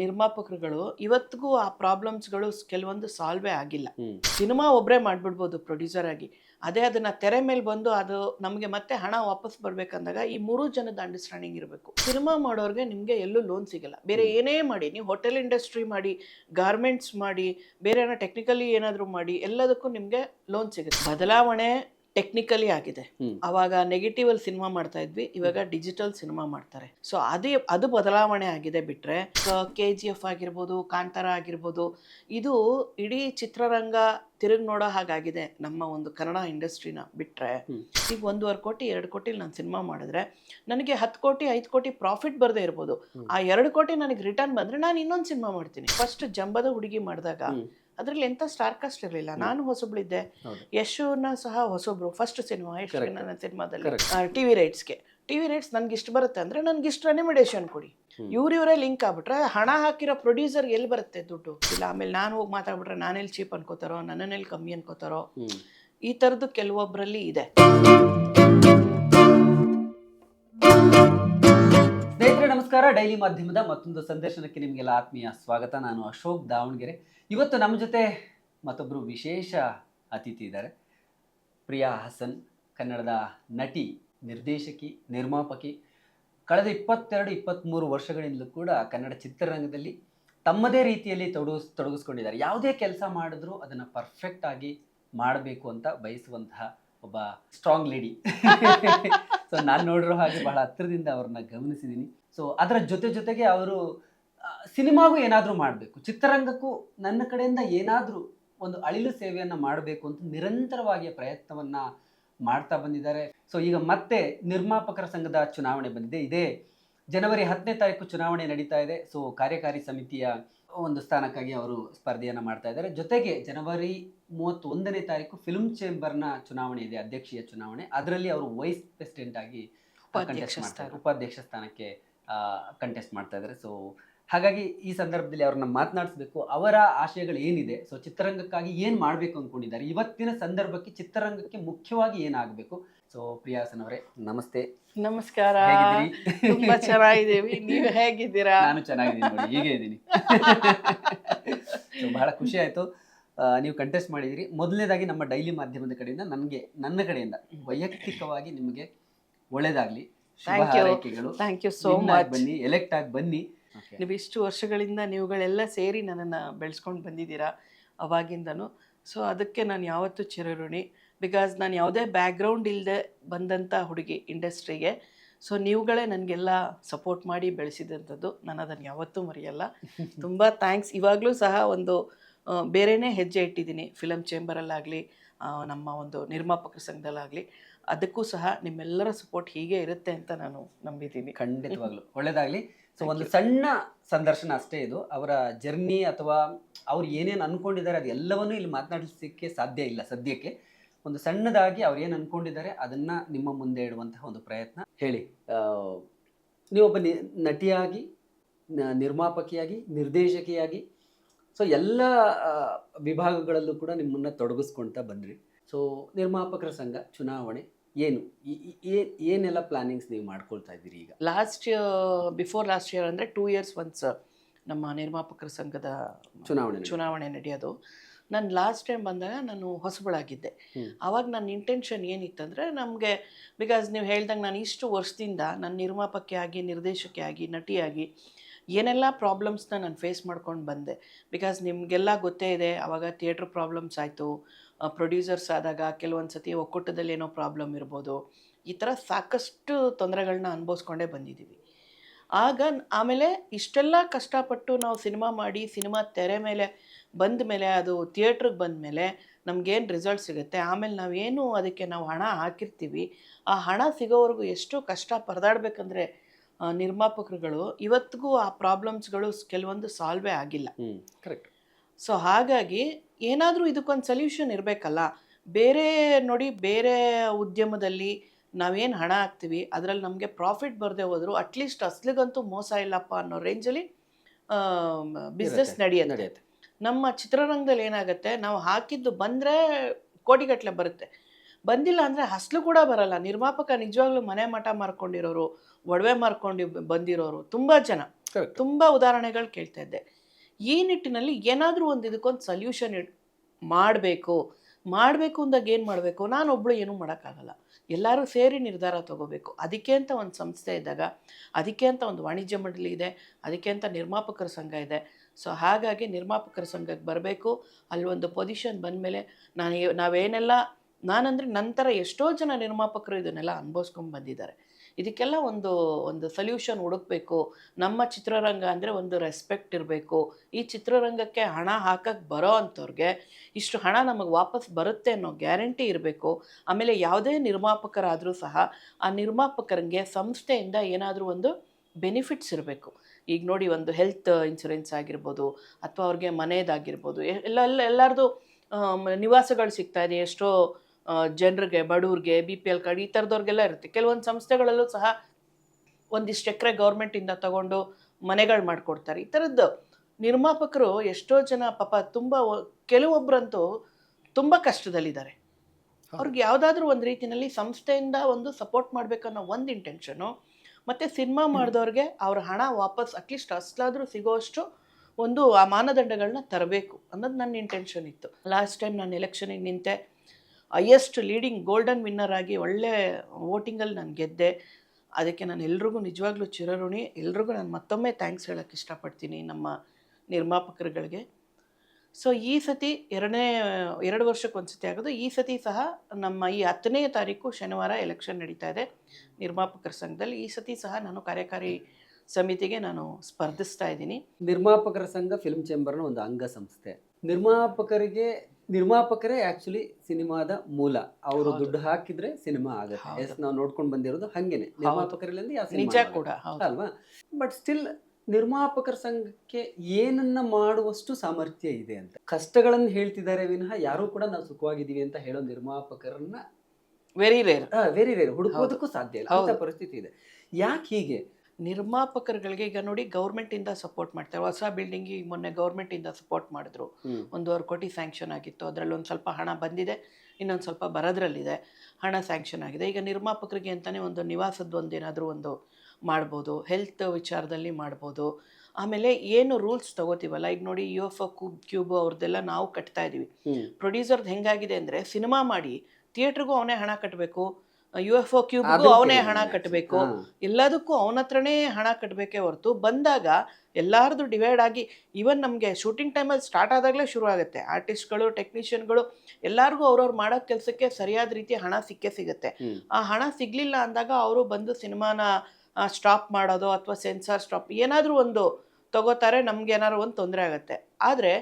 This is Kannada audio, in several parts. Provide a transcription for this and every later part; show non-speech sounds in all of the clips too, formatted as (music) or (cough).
ನಿರ್ಮಾಪಕರುಗಳು ಇವತ್ತಿಗೂ ಆ ಪ್ರಾಬ್ಲಮ್ಸ್ಗಳು ಕೆಲವೊಂದು ಸಾಲ್ವೇ ಆಗಿಲ್ಲ. ಸಿನಿಮಾ ಒಬ್ಬರೇ ಮಾಡಿಬಿಡ್ಬೋದು ಪ್ರೊಡ್ಯೂಸರ್ ಆಗಿ. ಅದೇ ಅದನ್ನ ತೆರೆ ಮೇಲೆ ಬಂದು ಅದು ನಮಗೆ ಮತ್ತೆ ಹಣ ವಾಪಸ್ ಬರ್ಬೇಕಂದಾಗ ಈ ಮೂರು ಜನದ ಅಂಡರ್ಸ್ಟ್ಯಾಂಡಿಂಗ್ ಇರಬೇಕು. ಸಿನಿಮಾ ಮಾಡೋರಿಗೆ ನಿಮಗೆ ಎಲ್ಲೂ ಲೋನ್ ಸಿಗಲ್ಲ. ಬೇರೆ ಏನೇ ಮಾಡಿ ನೀವು ಹೋಟೆಲ್ ಇಂಡಸ್ಟ್ರಿ ಮಾಡಿ ಗಾರ್ಮೆಂಟ್ಸ್ ಮಾಡಿ ಬೇರೆ ಏನೋ ಟೆಕ್ನಿಕಲಿ ಏನಾದರೂ ಮಾಡಿ ಎಲ್ಲದಕ್ಕೂ ನಿಮಗೆ ಲೋನ್ ಸಿಗುತ್ತೆ. ಬದಲಾವಣೆ ಟೆಕ್ನಿಕಲಿ ಆಗಿದೆ. ಅವಾಗ ನೆಗೆಟಿವ್ ಅಲ್ಲಿ ಸಿನಿಮಾ ಮಾಡ್ತಾ ಇದ್ವಿ ಇವಾಗ ಡಿಜಿಟಲ್ ಸಿನಿಮಾ ಮಾಡ್ತಾರೆ. ಸೊ ಅದೇ ಅದು ಬದಲಾವಣೆ ಆಗಿದೆ ಬಿಟ್ರೆ ಕೆ ಜಿ ಎಫ್ ಆಗಿರ್ಬೋದು ಕಾಂತಾರ ಆಗಿರ್ಬೋದು ಇದು ಇಡೀ ಚಿತ್ರರಂಗ ತಿರುಗಿ ನೋಡೋ ಹಾಗಾಗಿದೆ ನಮ್ಮ ಒಂದು ಕನ್ನಡ ಇಂಡಸ್ಟ್ರಿನ ಬಿಟ್ರೆ. ಹ್ಮ್. ಈಗ ಒಂದೂವರೆ ಕೋಟಿ ಎರಡು ಕೋಟಿಲಿ ನಾನು ಸಿನಿಮಾ ಮಾಡಿದ್ರೆ ನನಗೆ ಹತ್ತು ಕೋಟಿ ಐದು ಕೋಟಿ ಪ್ರಾಫಿಟ್ ಬರದೇ ಇರ್ಬೋದು. ಆ ಎರಡು ಕೋಟಿ ನನಗೆ ರಿಟರ್ನ್ ಬಂದ್ರೆ ನಾನು ಇನ್ನೊಂದು ಸಿನಿಮಾ ಮಾಡ್ತೀನಿ. ಫಸ್ಟ್ ಜಂಬದ ಹುಡುಗಿ ಮಾಡಿದಾಗ. ಅದ್ರಲ್ಲಿ ಎಂತ ಸ್ಟಾರ್ ಕಾಸ್ಟ್ ಇರಲಿಲ್ಲ. ನಾನು ಹೊಸಬಳಿದ್ದೆ. ಯಶೋನ ಸಹ ಹೊಸೊಬ್ರು ಫಸ್ಟ್ ಸಿನಿಮಾ ಯಶ್ ನನ್ನ ಸಿನಿಮಾದಲ್ಲಿ. ಟಿ ವಿ ರೈಟ್ಸ್ಗೆ ಟಿ ವಿ ರೈಟ್ಸ್ ನನ್ಗೆ ಇಷ್ಟ ಬರುತ್ತೆ ಅಂದ್ರೆ ನನಗೆ ಇಷ್ಟು ರೆನಿಮಿಡೇಷನ್ ಕೊಡಿ. ಇವ್ರ ಇವರೇ ಲಿಂಕ್ ಆಗ್ಬಿಟ್ರೆ ಹಣ ಹಾಕಿರೋ ಪ್ರೊಡ್ಯೂಸರ್ ಎಲ್ಲಿ ಬರುತ್ತೆ ದುಡ್ಡು? ಇಲ್ಲ ಆಮೇಲೆ ನಾನು ಹೋಗಿ ಮಾತಾಡ್ಬಿಟ್ರೆ ನಾನೆಲ್ಲಿ ಚೀಪ್ ಅನ್ಕೋತಾರೋ ನನ್ನೆಲ್ಲಿ ಕಮ್ಮಿ ಅನ್ಕೋತಾರೋ? ಈ ಥರದ್ದು ಕೆಲವೊಬ್ಬರಲ್ಲಿ ಇದೆ. ನಮಸ್ಕಾರ. ಡೈಲಿ ಮಾಧ್ಯಮದ ಮತ್ತೊಂದು ಸಂದರ್ಶನಕ್ಕೆ ನಿಮಗೆಲ್ಲ ಆತ್ಮೀಯ ಸ್ವಾಗತ. ನಾನು ಅಶೋಕ್ ದಾವಣಗೆರೆ. ಇವತ್ತು ನಮ್ಮ ಜೊತೆ ಮತ್ತೊಬ್ಬರು ವಿಶೇಷ ಅತಿಥಿ ಇದ್ದಾರೆ. ಪ್ರಿಯಾ ಹಸನ್, ಕನ್ನಡದ ನಟಿ, ನಿರ್ದೇಶಕಿ, ನಿರ್ಮಾಪಕಿ. ಕಳೆದ ಇಪ್ಪತ್ತೆರಡು ಇಪ್ಪತ್ತ್ಮೂರು ವರ್ಷಗಳಿಂದಲೂ ಕೂಡ ಕನ್ನಡ ಚಿತ್ರರಂಗದಲ್ಲಿ ತಮ್ಮದೇ ರೀತಿಯಲ್ಲಿ ತೊಡಗಿಸ್ ತೊಡಗಿಸ್ಕೊಂಡಿದ್ದಾರೆ. ಯಾವುದೇ ಕೆಲಸ ಮಾಡಿದ್ರೂ ಅದನ್ನು ಪರ್ಫೆಕ್ಟ್ ಆಗಿ ಮಾಡಬೇಕು ಅಂತ ಬಯಸುವಂತಹ ಒಬ್ಬ ಸ್ಟ್ರಾಂಗ್ ಲೇಡಿ ಸೊ ನಾನು ನೋಡಿರೋ ಹಾಗೆ ಬಹಳ ಹತ್ತಿರದಿಂದ ಅವ್ರನ್ನ ಗಮನಿಸಿದ್ದೀನಿ ಸೊ ಅದರ ಜೊತೆ ಜೊತೆಗೆ ಅವರು ಸಿನಿಮಾಗೂ ಏನಾದರೂ ಮಾಡಬೇಕು. ಚಿತ್ರರಂಗಕ್ಕೂ ನನ್ನ ಕಡೆಯಿಂದ ಏನಾದರೂ ಒಂದು ಅಳಿಲು ಸೇವೆಯನ್ನು ಮಾಡಬೇಕು ಅಂತ ನಿರಂತರವಾಗಿ ಪ್ರಯತ್ನವನ್ನು ಮಾಡ್ತಾ ಬಂದಿದ್ದಾರೆ. ಸೊ ಈಗ ಮತ್ತೆ ನಿರ್ಮಾಪಕರ ಸಂಘದ ಚುನಾವಣೆ ಬಂದಿದೆ. ಇದೇ ಜನವರಿ ಹತ್ತನೇ ತಾರೀಕು ಚುನಾವಣೆ ನಡೀತಾ ಇದೆ. ಸೊ ಕಾರ್ಯಕಾರಿ ಸಮಿತಿಯ ಒಂದು ಸ್ಥಾನಕ್ಕಾಗಿ ಅವರು ಸ್ಪರ್ಧೆಯನ್ನು ಮಾಡ್ತಾ ಇದ್ದಾರೆ. ಜೊತೆಗೆ ಜನವರಿ ಮೂವತ್ತೊಂದನೇ ತಾರೀಕು ಫಿಲ್ಮ್ ಚೇಂಬರ್ನ ಚುನಾವಣೆ ಇದೆ ಅಧ್ಯಕ್ಷೀಯ ಚುನಾವಣೆ. ಅದರಲ್ಲಿ ಅವರು ವೈಸ್ ಪ್ರೆಸಿಡೆಂಟ್ ಆಗಿ ಉಪಾಧ್ಯಕ್ಷ ಮಾಡ್ತಾರೆ ಉಪಾಧ್ಯಕ್ಷ ಸ್ಥಾನಕ್ಕೆ ಕಂಟೆಸ್ಟ್ ಮಾಡ್ತಾ ಇದ್ದಾರೆ. ಸೊ ಹಾಗಾಗಿ ಈ ಸಂದರ್ಭದಲ್ಲಿ ಅವ್ರನ್ನ ಮಾತನಾಡಿಸ್ಬೇಕು. ಅವರ ಆಶಯಗಳು ಏನಿದೆ? ಸೊ ಚಿತ್ರರಂಗಕ್ಕಾಗಿ ಏನ್ ಮಾಡ್ಬೇಕು ಅನ್ಕೊಂಡಿದ್ದಾರೆ? ಇವತ್ತಿನ ಸಂದರ್ಭಕ್ಕೆ ಚಿತ್ರರಂಗಕ್ಕೆ ಮುಖ್ಯವಾಗಿ ಏನಾಗಬೇಕು? ಸೊ ಪ್ರಿಯಾಸನ್ ಅವರೇ ನಮಸ್ತೆ. ನಮಸ್ಕಾರ. ಹೇಗಿದ್ದೀರಿ? ತುಂಬಾ ಚೆನ್ನಾಗಿದ್ದೀವಿ. ನೀವು ಹೇಗಿದ್ದೀರಾ? ನಾನು ಚೆನ್ನಾಗಿದ್ದೀನಿ ನೋಡಿ ಹೀಗೆ ಇದ್ದೀನಿ. ಬಹಳ ಖುಷಿ ಆಯ್ತು. ನೀವು ಕಂಟೆಸ್ಟ್ ಮಾಡಿದಿರಿ ಮೊದಲನೇದಾಗಿ ನಮ್ಮ ಡೈಲಿ ಮಾಧ್ಯಮದ ಕಡೆಯಿಂದ ನನಗೆ ನನ್ನ ಕಡೆಯಿಂದ ವೈಯಕ್ತಿಕವಾಗಿ ನಿಮಗೆ ಒಳ್ಳೇದಾಗ್ಲಿ. ಶುಭ Thank you. ಹಾರೈಕೆಗಳು. ಥ್ಯಾಂಕ್ ಯು ಸೋ Win ಆಗಿ ಮಚ್ ಬನ್ನಿ ಎಲೆಕ್ಟ್ ಆಗಿ ಬನ್ನಿ. ನೀವು ಇಷ್ಟು ವರ್ಷಗಳಿಂದ ನೀವುಗಳೆಲ್ಲ ಸೇರಿ ನನ್ನನ್ನು ಬೆಳೆಸ್ಕೊಂಡು ಬಂದಿದ್ದೀರಾ ಅವಾಗಿಂದನು. ಸೊ ಅದಕ್ಕೆ ನಾನು ಯಾವತ್ತೂ ಚಿರಋಣಿ. ಬಿಕಾಸ್ ನಾನು ಯಾವುದೇ ಬ್ಯಾಕ್ಗ್ರೌಂಡ್ ಇಲ್ಲದೆ ಬಂದಂಥ ಹುಡುಗಿ ಇಂಡಸ್ಟ್ರಿಗೆ ಸೊ ನೀವುಗಳೇ ನನಗೆಲ್ಲ ಸಪೋರ್ಟ್ ಮಾಡಿ ಬೆಳೆಸಿದಂಥದ್ದು. ನಾನು ಅದನ್ನು ಯಾವತ್ತೂ ಮರೆಯಲ್ಲ. (laughs) ತುಂಬ ಥ್ಯಾಂಕ್ಸ್ ಇವಾಗಲೂ ಸಹ ಒಂದು ಬೇರೆನೇ ಹೆಜ್ಜೆ ಇಟ್ಟಿದ್ದೀನಿ. ಫಿಲಮ್ ಚೇಂಬರಲ್ಲಾಗಲಿ ನಮ್ಮ ಒಂದು ನಿರ್ಮಾಪಕರ ಸಂಘದಲ್ಲಾಗಲಿ. ಅದಕ್ಕೂ ಸಹ ನಿಮ್ಮೆಲ್ಲರ ಸಪೋರ್ಟ್ ಹೀಗೆ ಇರುತ್ತೆ ಅಂತ ನಾನು ನಂಬಿದ್ದೀನಿ. ಖಂಡಿತವಾಗ್ಲು. ಒಳ್ಳೆಯದಾಗಲಿ ಸೊ ಒಂದು ಸಣ್ಣ ಸಂದರ್ಶನ ಅಷ್ಟೇ ಇದು. ಅವರ ಜರ್ನಿ ಅಥವಾ ಅವ್ರು ಏನೇನು ಅಂದ್ಕೊಂಡಿದ್ದಾರೆ ಅದೆಲ್ಲವನ್ನೂ ಇಲ್ಲಿ ಮಾತನಾಡಿಸಲಿಕ್ಕೆ ಸಾಧ್ಯ ಇಲ್ಲ ಸದ್ಯಕ್ಕೆ. ಒಂದು ಸಣ್ಣದಾಗಿ ಅವ್ರು ಏನು ಅನ್ಕೊಂಡಿದ್ದಾರೆ ಅದನ್ನ ನಿಮ್ಮ ಮುಂದೆ ಇಡುವಂತಹ ಒಂದು ಪ್ರಯತ್ನ. ಹೇಳಿ. ನೀವು ನೀವೊಬ್ಬ ನಿ ನಟಿಯಾಗಿ ನಿರ್ಮಾಪಕಿಯಾಗಿ ನಿರ್ದೇಶಕಿಯಾಗಿ ಸೊ ಎಲ್ಲ ವಿಭಾಗಗಳಲ್ಲೂ ಕೂಡ ನಿಮ್ಮನ್ನ ತೊಡಗಿಸ್ಕೊಳ್ತಾ ಬಂದ್ರಿ. ಸೊ ನಿರ್ಮಾಪಕರ ಸಂಘ ಚುನಾವಣೆ ಏನು? ಏನೆಲ್ಲ ಪ್ಲಾನಿಂಗ್ಸ್ ನೀವು ಮಾಡ್ಕೊಳ್ತಾ ಇದ್ದೀರಿ ಈಗ? ಲಾಸ್ಟ್ ಬಿಫೋರ್ ಲಾಸ್ಟ್ ಇಯರ್ ಅಂದರೆ ಟೂ ಇಯರ್ಸ್ ಒನ್ಸ್ ನಮ್ಮ ನಿರ್ಮಾಪಕರ ಸಂಘದ ಚುನಾವಣೆ. ಚುನಾವಣೆ ನಡೆಯೋದು. ನಾನು ಲಾಸ್ಟ್ ಟೈಮ್ ಬಂದಾಗ ನಾನು ಹೊಸಬಳಾಗಿದ್ದೆ. ಅವಾಗ ಆವಾಗ ನನ್ನ ಇಂಟೆನ್ಷನ್ ಏನಿತ್ತಂದರೆ ನಮಗೆ ಬಿಕಾಸ್ ನೀವು ಹೇಳ್ದಂಗೆ ನಾನು ಇಷ್ಟು ವರ್ಷದಿಂದ ನನ್ನ ನಿರ್ಮಾಪಕಿ ಆಗಿ ನಿರ್ದೇಶಕಿ ಆಗಿ ನಟಿಯಾಗಿ ಏನೆಲ್ಲ ಪ್ರಾಬ್ಲಮ್ಸ್ನ ನಾನು ಫೇಸ್ ಮಾಡ್ಕೊಂಡು ಬಂದೆ. ಬಿಕಾಸ್ ನಿಮಗೆಲ್ಲ ಗೊತ್ತೇ ಇದೆ ಆವಾಗ ಥಿಯೇಟ್ರ್ ಪ್ರಾಬ್ಲಮ್ಸ್ ಆಯಿತು ಪ್ರೊಡ್ಯೂಸರ್ಸ್ ಆದಾಗ ಕೆಲವೊಂದು ಸತಿ ಒಕ್ಕೂಟದಲ್ಲಿ ಏನೋ ಪ್ರಾಬ್ಲಮ್ ಇರ್ಬೋದು ಈ ಥರ ಸಾಕಷ್ಟು ತೊಂದರೆಗಳನ್ನ ಅನುಭವಿಸ್ಕೊಂಡೇ ಬಂದಿದ್ದೀವಿ. ಆಗ ಆಮೇಲೆ ಇಷ್ಟೆಲ್ಲ ಕಷ್ಟಪಟ್ಟು ನಾವು ಸಿನಿಮಾ ಮಾಡಿ ಸಿನಿಮಾ ತೆರೆ ಮೇಲೆ ಬಂದ ಮೇಲೆ ಅದು ಥಿಯೇಟ್ರಿಗೆ ಬಂದ ಮೇಲೆ ನಮಗೇನು ರಿಸಲ್ಟ್ ಸಿಗುತ್ತೆ. ಆಮೇಲೆ ನಾವೇನು ಅದಕ್ಕೆ ನಾವು ಹಣ ಹಾಕಿರ್ತೀವಿ. ಆ ಹಣ ಸಿಗೋವರೆಗೂ ಎಷ್ಟು ಕಷ್ಟ ಪರದಾಡಬೇಕಂದ್ರೆ ನಿರ್ಮಾಪಕರುಗಳು ಇವತ್ತಿಗೂ ಆ ಪ್ರಾಬ್ಲಮ್ಸ್ಗಳು ಕೆಲವೊಂದು ಸಾಲ್ವೇ ಆಗಿಲ್ಲ. ಕರೆಕ್ಟ್. ಸೊ ಹಾಗಾಗಿ ಏನಾದರೂ ಇದಕ್ಕೊಂದು ಸೊಲ್ಯೂಷನ್ ಇರಬೇಕಲ್ಲ. ಬೇರೆ ನೋಡಿ ಬೇರೆ ಉದ್ಯಮದಲ್ಲಿ ನಾವೇನು ಹಣ ಹಾಕ್ತೀವಿ ಅದರಲ್ಲಿ ನಮಗೆ ಪ್ರಾಫಿಟ್ ಬರದೆ ಹೋದರೂ ಅಟ್ಲೀಸ್ಟ್ ಅಸ್ಲಿಗಂತೂ ಮೋಸ ಇಲ್ಲಪ್ಪ ಅನ್ನೋ ರೇಂಜಲ್ಲಿ ಬಿಸ್ನೆಸ್ ನಡೆಯುತ್ತೆ. ನಡೆಯುತ್ತೆ. ನಮ್ಮ ಚಿತ್ರರಂಗದಲ್ಲಿ ಏನಾಗುತ್ತೆ ನಾವು ಹಾಕಿದ್ದು ಬಂದರೆ ಕೋಟಿಗಟ್ಟಲೆ ಬರುತ್ತೆ. ಬಂದಿಲ್ಲ ಅಂದರೆ ಹಸ್ಲು ಕೂಡ ಬರಲ್ಲ. ನಿರ್ಮಾಪಕ ನಿಜವಾಗ್ಲೂ ಮನೆ ಮಠ ಮಾರ್ಕೊಂಡಿರೋರು ಒಡವೆ ಮಾರ್ಕೊಂಡು ಬಂದಿರೋರು ತುಂಬ ಜನ. ತುಂಬ ಉದಾಹರಣೆಗಳು ಕೇಳ್ತಾ ಇದ್ದೆ. ಈ ನಿಟ್ಟಿನಲ್ಲಿ ಏನಾದರೂ ಒಂದು ಇದಕ್ಕೊಂದು ಸೊಲ್ಯೂಷನ್ ಮಾಡಬೇಕು. ಮಾಡಬೇಕು ಅಂದಾಗ ಏನು ಮಾಡಬೇಕು? ನಾನೊಬ್ಳು ಏನೂ ಮಾಡೋಕ್ಕಾಗಲ್ಲ. ಎಲ್ಲರೂ ಸೇರಿ ನಿರ್ಧಾರ ತಗೋಬೇಕು. ಅದಕ್ಕೆ ಅಂತ ಒಂದು ಸಂಸ್ಥೆ ಇದ್ದಾಗ, ಅದಕ್ಕೆ ಅಂತ ಒಂದು ವಾಣಿಜ್ಯ ಮಂಡಳಿ ಇದೆ, ಅದಕ್ಕೆ ಅಂತ ನಿರ್ಮಾಪಕರ ಸಂಘ ಇದೆ. ಸೊ ಹಾಗಾಗಿ ನಿರ್ಮಾಪಕರ ಸಂಘಕ್ಕೆ ಬರಬೇಕು. ಅಲ್ಲಿ ಒಂದು ಪೊಸಿಷನ್ ಬಂದಮೇಲೆ ನಾನು ಏ- ನಾವೇನೆಲ್ಲ, ನಾನಂದರೆ ನಂತರ ಎಷ್ಟೋ ಜನ ನಿರ್ಮಾಪಕರು ಇದನ್ನೆಲ್ಲ ಅನುಭವಿಸ್ಕೊಂಡು ಬಂದಿದ್ದಾರೆ. ಇದಕ್ಕೆಲ್ಲ ಒಂದು ಒಂದು ಸೊಲ್ಯೂಷನ್ ಹುಡುಕ್ಬೇಕು. ನಮ್ಮ ಚಿತ್ರರಂಗ ಅಂದರೆ ಒಂದು ರೆಸ್ಪೆಕ್ಟ್ ಇರಬೇಕು. ಈ ಚಿತ್ರರಂಗಕ್ಕೆ ಹಣ ಹಾಕಕ್ಕೆ ಬರೋ ಅಂಥವ್ರಿಗೆ ಇಷ್ಟು ಹಣ ನಮಗೆ ವಾಪಸ್ ಬರುತ್ತೆ ಅನ್ನೋ ಗ್ಯಾರಂಟಿ ಇರಬೇಕು. ಆಮೇಲೆ ಯಾವುದೇ ನಿರ್ಮಾಪಕರಾದರೂ ಸಹ ಆ ನಿರ್ಮಾಪಕರಿಗೆ ಸಂಸ್ಥೆಯಿಂದ ಏನಾದರೂ ಒಂದು ಬೆನಿಫಿಟ್ಸ್ ಇರಬೇಕು. ಈಗ ನೋಡಿ ಒಂದು ಹೆಲ್ತ್ ಇನ್ಶೂರೆನ್ಸ್ ಆಗಿರ್ಬೋದು ಅಥವಾ ಅವ್ರಿಗೆ ಮನೆಯದಾಗಿರ್ಬೋದು ಎಲ್ಲ ಎಲ್ಲ, ಎಲ್ಲರದು ನಿವಾಸಗಳು ಸಿಗ್ತಾ ಇದೆ. ಎಷ್ಟೋ ಜನರಿಗೆ ಬಡವ್ರಿಗೆ ಬಿ ಪಿ ಎಲ್ ಕಾರ್ಡ್ ಈ ಥರದವ್ರಿಗೆಲ್ಲ ಇರುತ್ತೆ. ಕೆಲವೊಂದು ಸಂಸ್ಥೆಗಳಲ್ಲೂ ಸಹ ಒಂದಿಷ್ಟು ಎಕರೆ ಗೌರ್ಮೆಂಟಿಂದ ತಗೊಂಡು ಮನೆಗಳು ಮಾಡಿಕೊಡ್ತಾರೆ. ಈ ಥರದ್ದು ನಿರ್ಮಾಪಕರು ಎಷ್ಟೋ ಜನ ಪಾಪ ತುಂಬ ಕೆಲವೊಬ್ಬರಂತೂ ತುಂಬ ಕಷ್ಟದಲ್ಲಿದ್ದಾರೆ. ಅವ್ರಿಗೆ ಯಾವುದಾದ್ರೂ ಒಂದು ರೀತಿಯಲ್ಲಿ ಸಂಸ್ಥೆಯಿಂದ ಒಂದು ಸಪೋರ್ಟ್ ಮಾಡಬೇಕನ್ನೋ ಒಂದು ಇಂಟೆನ್ಷನು ಮತ್ತು ಸಿನಿಮಾ ಮಾಡಿದವ್ರಿಗೆ ಅವ್ರ ಹಣ ವಾಪಸ್ ಅಟ್ಲೀಸ್ಟ್ ಅಷ್ಟಾದರೂ ಸಿಗೋಷ್ಟು ಒಂದು ಆ ಮಾನದಂಡಗಳನ್ನ ತರಬೇಕು ಅನ್ನೋದು ನನ್ನ ಇಂಟೆನ್ಷನ್ ಇತ್ತು. ಲಾಸ್ಟ್ ಟೈಮ್ ನಾನು ಎಲೆಕ್ಷನಿಗೆ ನಿಂತೆ ಹೈಯೆಸ್ಟ್ ಲೀಡಿಂಗ್ ಗೋಲ್ಡನ್ ವಿನ್ನರ್ ಆಗಿ ಒಳ್ಳೆ ವೋಟಿಂಗಲ್ಲಿ ನಾನು ಗೆದ್ದೆ. ಅದಕ್ಕೆ ನಾನು ಎಲ್ರಿಗೂ ನಿಜವಾಗ್ಲೂ ಚಿರಋಣಿ. ಎಲ್ರಿಗೂ ನಾನು ಮತ್ತೊಮ್ಮೆ ಥ್ಯಾಂಕ್ಸ್ ಹೇಳೋಕ್ಕೆ ಇಷ್ಟಪಡ್ತೀನಿ ನಮ್ಮ ನಿರ್ಮಾಪಕರುಗಳಿಗೆ. ಸೊ ಈ ಸತಿ ಎರಡನೇ, ಎರಡು ವರ್ಷಕ್ಕೆ ಒಂದು ಸತಿ ಆಗೋದು. ಈ ಸತಿ ಸಹ ನಮ್ಮ ಈ ಹತ್ತನೇ ತಾರೀಕು ಶನಿವಾರ ಎಲೆಕ್ಷನ್ ನಡೀತಾ ಇದೆ ನಿರ್ಮಾಪಕರ ಸಂಘದಲ್ಲಿ. ಈ ಸತಿ ಸಹ ನಾನು ಕಾರ್ಯಕಾರಿ ಸಮಿತಿಗೆ ನಾನು ಸ್ಪರ್ಧಿಸ್ತಾ ಇದ್ದೀನಿ. ನಿರ್ಮಾಪಕರ ಸಂಘ ಫಿಲ್ಮ್ ಚೇಂಬರ್ನ ಒಂದು ಅಂಗ ಸಂಸ್ಥೆ ನಿರ್ಮಾಪಕರಿಗೆ ನಿರ್ಮಾಪಕರೇ ಆಕ್ಚುಲಿ ಸಿನಿಮಾದ ಮೂಲ. ಅವರು ದುಡ್ಡು ಹಾಕಿದ್ರೆ ಸಿನಿಮಾ ಆಗುತ್ತೆ. ಎಸ್ ನಾವು ನೋಡ್ಕೊಂಡು ಬಂದಿರೋದು ಹಂಗೇನೆ. ನಿರ್ಮಾಪಕರಲ್ಲಿ ಅಲ್ವಾ? ಬಟ್ ಸ್ಟಿಲ್ ನಿರ್ಮಾಪಕರ ಸಂಘಕ್ಕೆ ಏನನ್ನ ಮಾಡುವಷ್ಟು ಸಾಮರ್ಥ್ಯ ಇದೆ ಅಂತ. ಕಷ್ಟಗಳನ್ನು ಹೇಳ್ತಿದ್ದಾರೆ ವಿನಃ ಯಾರು ಕೂಡ ನಾವು ಸುಖವಾಗಿದ್ದೀವಿ ಅಂತ ಹೇಳೋ ನಿರ್ಮಾಪಕರನ್ನ ವೆರಿ ರೇರ್ ವೆರಿ ರೇರ್ ಹುಡುಕೋದಕ್ಕೂ ಸಾಧ್ಯ ಇಲ್ಲ. ಅಂತ ಪರಿಸ್ಥಿತಿ ಇದೆ. ಯಾಕೆ ಹೀಗೆ? ನಿರ್ಮಾಪಕರುಗಳಿಗೆ ಈಗ ನೋಡಿ ಗೌರ್ಮೆಂಟಿಂದ ಸಪೋರ್ಟ್ ಮಾಡ್ತಾರೆ. ಹೊಸ ಬಿಲ್ಡಿಂಗಿಗೆ ಮೊನ್ನೆ ಗೌರ್ಮೆಂಟಿಂದ ಸಪೋರ್ಟ್ ಮಾಡಿದ್ರು. ಒಂದೂವರೆ ಕೋಟಿ ಸ್ಯಾಂಕ್ಷನ್ ಆಗಿತ್ತು. ಅದರಲ್ಲಿ ಒಂದು ಸ್ವಲ್ಪ ಹಣ ಬಂದಿದೆ ಇನ್ನೊಂದು ಸ್ವಲ್ಪ ಬರೋದ್ರಲ್ಲಿದೆ ಹಣ ಸ್ಯಾಂಕ್ಷನ್ ಆಗಿದೆ. ಈಗ ನಿರ್ಮಾಪಕರಿಗೆ ಅಂತಲೇ ಒಂದು ನಿವಾಸದ ಒಂದು ಏನಾದರೂ ಒಂದು ಮಾಡ್ಬೋದು ಹೆಲ್ತ್ ವಿಚಾರದಲ್ಲಿ ಮಾಡ್ಬೋದು. ಆಮೇಲೆ ಏನು ರೂಲ್ಸ್ ತಗೋತೀವಲ್ಲ? ಈಗ ನೋಡಿ ಯು ಎಫ್ ಕ್ಯೂಬ್ ಕ್ಯೂಬ್ ಅವ್ರದ್ದೆಲ್ಲ ನಾವು ಕಟ್ತಾ ಇದ್ದೀವಿ ಪ್ರೊಡ್ಯೂಸರ್ದು ಹೆಂಗಾಗಿದೆ ಅಂದರೆ ಸಿನಿಮಾ ಮಾಡಿ ಥಿಯೇಟ್ರಿಗೂ ಅವನೇ ಹಣ ಕಟ್ಟಬೇಕು ಯು ಎಫ್ ಒ ಕ್ಯೂಬ್ಗೂ ಅವನೇ ಹಣ ಕಟ್ಟಬೇಕು ಎಲ್ಲದಕ್ಕೂ ಅವನ ಹತ್ರನೇ ಹಣ ಕಟ್ಟಬೇಕೇ ಹೊರತು ಬಂದಾಗ ಎಲ್ಲಾರದು ಡಿವೈಡ್ ಆಗಿ ಈವನ್ ನಮಗೆ ಶೂಟಿಂಗ್ ಟೈಮಲ್ಲಿ ಸ್ಟಾರ್ಟ್ ಆದಾಗಲೇ ಶುರು ಆಗುತ್ತೆ. ಆರ್ಟಿಸ್ಟ್ಗಳು ಟೆಕ್ನಿಷಿಯನ್ಗಳು ಎಲ್ಲರಿಗೂ ಅವ್ರವ್ರು ಮಾಡೋ ಕೆಲಸಕ್ಕೆ ಸರಿಯಾದ ರೀತಿ ಹಣ ಸಿಕ್ಕೇ ಸಿಗುತ್ತೆ. ಆ ಹಣ ಸಿಗಲಿಲ್ಲ ಅಂದಾಗ ಅವರು ಬಂದು ಸಿನಿಮಾನ ಸ್ಟಾಪ್ ಮಾಡೋದು ಅಥವಾ ಸೆನ್ಸಾರ್ ಸ್ಟಾಪ್ ಏನಾದರೂ ಒಂದು ತಗೋತಾರೆ ನಮ್ಗೆ ಏನಾದ್ರು ಒಂದು ತೊಂದರೆ ಆಗುತ್ತೆ. ಆದರೆ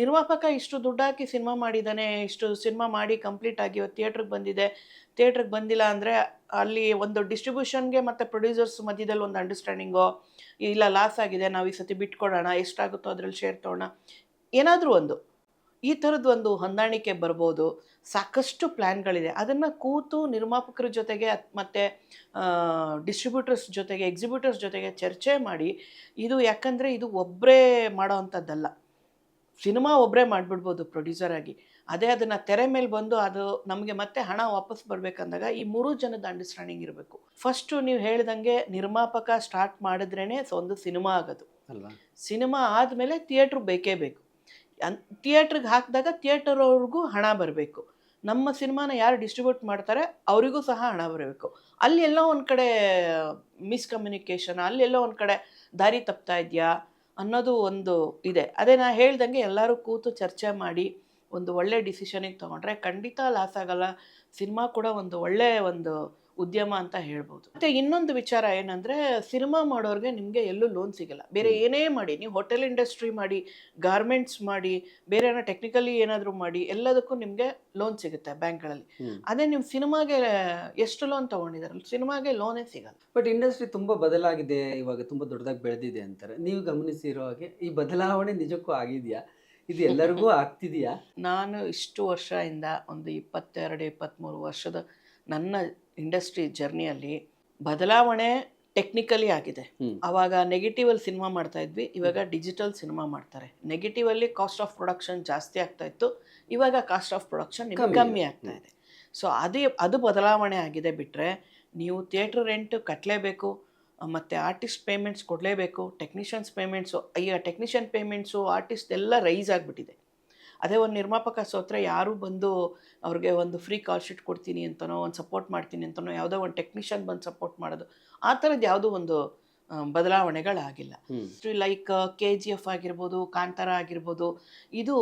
ನಿರ್ಮಾಪಕ ಇಷ್ಟು ದುಡ್ಡು ಹಾಕಿ ಸಿನಿಮಾ ಮಾಡಿದ್ದಾನೆ ಇಷ್ಟು ಸಿನಿಮಾ ಮಾಡಿ ಕಂಪ್ಲೀಟ್ ಆಗಿ ಥಿಯೇಟ್ರಿಗೆ ಬಂದಿದೆ. ಥಿಯೇಟ್ರಿಗೆ ಬಂದಿಲ್ಲ ಅಂದರೆ ಅಲ್ಲಿ ಒಂದು ಡಿಸ್ಟ್ರಿಬ್ಯೂಷನ್ಗೆ ಮತ್ತು ಪ್ರೊಡ್ಯೂಸರ್ಸ್ ಮಧ್ಯದಲ್ಲಿ ಒಂದು ಅಂಡರ್ಸ್ಟ್ಯಾಂಡಿಂಗು ಇಲ್ಲ ಲಾಸ್ ಆಗಿದೆ, ನಾವು ಈ ಸತಿ ಬಿಟ್ಕೊಡೋಣ, ಎಷ್ಟಾಗುತ್ತೋ ಅದರಲ್ಲಿ ಶೇರ್ ತೊಗೊಳ್ಳೋಣ ಏನಾದರೂ ಒಂದು. ಈ ಥರದ್ದು ಒಂದು ಹೊಂದಾಣಿಕೆ ಬರ್ಬೋದು. ಸಾಕಷ್ಟು ಪ್ಲ್ಯಾನ್ಗಳಿದೆ ಅದನ್ನು ಕೂತು ನಿರ್ಮಾಪಕರ ಜೊತೆಗೆ ಮತ್ತು ಡಿಸ್ಟ್ರಿಬ್ಯೂಟರ್ಸ್ ಜೊತೆಗೆ, ಎಕ್ಸಿಬ್ಯೂಟರ್ಸ್ ಜೊತೆಗೆ ಚರ್ಚೆ ಮಾಡಿ, ಇದು ಯಾಕಂದರೆ ಇದು ಒಬ್ಬರೇ ಮಾಡೋ ಅಂಥದ್ದಲ್ಲ. ಸಿನಿಮಾ ಒಬ್ಬರೇ ಮಾಡಿಬಿಡ್ಬೋದು ಪ್ರೊಡ್ಯೂಸರ್ ಆಗಿ. ಅದೇ ಅದನ್ನು ತೆರೆ ಮೇಲೆ ಬಂದು ಅದು ನಮಗೆ ಮತ್ತೆ ಹಣ ವಾಪಸ್ ಬರಬೇಕಂದಾಗ ಈ ಮೂರು ಜನದ ಅಂಡರ್ಸ್ಟ್ಯಾಂಡಿಂಗ್ ಇರಬೇಕು. ಫಸ್ಟು ನೀವು ಹೇಳ್ದಂಗೆ ನಿರ್ಮಾಪಕ ಸ್ಟಾರ್ಟ್ ಮಾಡಿದ್ರೇ ಒಂದು ಸಿನಿಮಾ ಆಗೋದು. ಅಲ್ವಾ ಸಿನಿಮಾ ಆದಮೇಲೆ ಥಿಯೇಟ್ರ್ ಬೇಕೇ ಬೇಕು. ಅನ್ ಥಿಯೇಟ್ರಿಗೆ ಹಾಕಿದಾಗ ಥಿಯೇಟರ್ ಅವ್ರಿಗೂ ಹಣ ಬರಬೇಕು. ನಮ್ಮ ಸಿನಿಮಾನ ಯಾರು ಡಿಸ್ಟ್ರಿಬ್ಯೂಟ್ ಮಾಡ್ತಾರೆ ಅವರಿಗೂ ಸಹ ಹಣ ಬರಬೇಕು. ಅಲ್ಲಿ ಎಲ್ಲೋ ಒಂದು ಕಡೆ ಮಿಸ್ಕಮ್ಯುನಿಕೇಷನ್ ಅಲ್ಲೆಲ್ಲೋ ಒಂದು ಕಡೆ ದಾರಿ ತಪ್ತಾ ಇದೆಯಾ? ಅನ್ನೋದು ಒಂದು ಇದೆ. ಅದೇ ನಾನು ಹೇಳ್ದಂಗೆ ಎಲ್ಲರೂ ಕೂತು ಚರ್ಚೆ ಮಾಡಿ ಒಂದು ಒಳ್ಳೆ ಡಿಸಿಷನಿಗೆ ತೊಗೊಂಡ್ರೆ ಖಂಡಿತ ಲಾಸ್ ಆಗಲ್ಲ. ಸಿನಿಮಾ ಕೂಡ ಒಂದು ಒಳ್ಳೆಯ ಒಂದು ಉದ್ಯಮ ಅಂತ ಹೇಳ್ಬೋದು. ಮತ್ತೆ ಇನ್ನೊಂದು ವಿಚಾರ ಏನಂದ್ರೆ ಸಿನಿಮಾ ಮಾಡೋರಿಗೆ ನಿಮಗೆ ಎಲ್ಲೂ ಲೋನ್ ಸಿಗಲ್ಲ. ಬೇರೆ ಏನೇ ಮಾಡಿ ನೀವು ಹೋಟೆಲ್ ಇಂಡಸ್ಟ್ರಿ ಮಾಡಿ ಗಾರ್ಮೆಂಟ್ಸ್ ಮಾಡಿ ಬೇರೆ ಏನೋ ಟೆಕ್ನಿಕಲಿ ಏನಾದರೂ ಮಾಡಿ ಎಲ್ಲದಕ್ಕೂ ನಿಮಗೆ ಲೋನ್ ಸಿಗುತ್ತೆ ಬ್ಯಾಂಕ್ಗಳಲ್ಲಿ. ಅದೇ ನೀವು ಸಿನಿಮಾಗೆ ಎಷ್ಟು ಲೋನ್ ತೊಗೊಂಡಿದ್ದಾರಲ್ಲ ಸಿನಿಮಾಗೆ ಲೋನೇ ಸಿಗಲ್ಲ. ಬಟ್ ಇಂಡಸ್ಟ್ರಿ ತುಂಬಾ ಬದಲಾಗಿದೆ ಇವಾಗ ತುಂಬಾ ದೊಡ್ಡದಾಗಿ ಬೆಳೆದಿದೆ ಅಂತಾರೆ. ನೀವು ಗಮನಿಸಿರೋ ಹಾಗೆ ಈ ಬದಲಾವಣೆ ನಿಜಕ್ಕೂ ಆಗಿದೆಯಾ? ಇದು ಎಲ್ಲರಿಗೂ (laughs) ಆಗ್ತಿದೆಯಾ? ನಾನು ಇಷ್ಟು ವರ್ಷದಿಂದ ಒಂದು ಇಪ್ಪತ್ತೆರಡು ಇಪ್ಪತ್ತ್ಮೂರು ವರ್ಷದ ನನ್ನ ಇಂಡಸ್ಟ್ರಿ ಜರ್ನಿಯಲ್ಲಿ ಬದಲಾವಣೆ ಟೆಕ್ನಿಕಲಿ ಆಗಿದೆ. ಅವಾಗ ನೆಗೆಟಿವ್ ಅಲ್ಲಿ ಸಿನಿಮಾ ಮಾಡ್ತಾ ಇದ್ವಿ ಇವಾಗ ಡಿಜಿಟಲ್ ಸಿನಿಮಾ ಮಾಡ್ತಾರೆ. ನೆಗೆಟಿವಲ್ಲಿ ಕಾಸ್ಟ್ ಆಫ್ ಪ್ರೊಡಕ್ಷನ್ ಜಾಸ್ತಿ ಆಗ್ತಾ ಇತ್ತು ಇವಾಗ ಕಾಸ್ಟ್ ಆಫ್ ಪ್ರೊಡಕ್ಷನ್ ಕಮ್ಮಿ. ಆಗ್ತಾ ಇದೆ. ಸೊ ಅದೇ ಅದು ಬದಲಾವಣೆ ಆಗಿದೆ ಬಿಟ್ಟರೆ ನೀವು ಥಿಯೇಟ್ರ್ ರೆಂಟ್ ಕಟ್ಟಲೇಬೇಕು ಮತ್ತು ಆರ್ಟಿಸ್ಟ್ ಪೇಮೆಂಟ್ಸ್ ಕೊಡಲೇಬೇಕು ಟೆಕ್ನಿಷಿಯನ್ಸ್ ಪೇಮೆಂಟ್ಸು ಈಗ ಟೆಕ್ನಿಷಿಯನ್ ಪೇಮೆಂಟ್ಸು ಆರ್ಟಿಸ್ಟ್ ಎಲ್ಲ ರೈಸ್ ಆಗಿಬಿಟ್ಟಿದೆ. ಅದೇ ಒಂದು ನಿರ್ಮಾಪಕ ಸೋತ್ರ ಯಾರು ಬಂದು ಅವ್ರಿಗೆ ಒಂದು ಫ್ರೀ ಕಾಲ್ ಶೀಟ್ ಕೊಡ್ತೀನಿ ಅಂತನೋ ಒಂದು ಸಪೋರ್ಟ್ ಮಾಡ್ತೀನಿ ಅಂತನೋ ಯಾವುದೋ ಒಂದು ಟೆಕ್ನಿಷಿಯನ್ ಬಂದು ಸಪೋರ್ಟ್ ಮಾಡೋದು ಆ ಥರದ್ದು ಯಾವುದೂ ಒಂದು ಬದಲಾವಣೆಗಳಾಗಿಲ್ಲ. ಲೈಕ್ ಕೆ ಜಿ ಎಫ್ ಆಗಿರ್ಬೋದು ಕಾಂತಾರ ಆಗಿರ್ಬೋದು ಇದು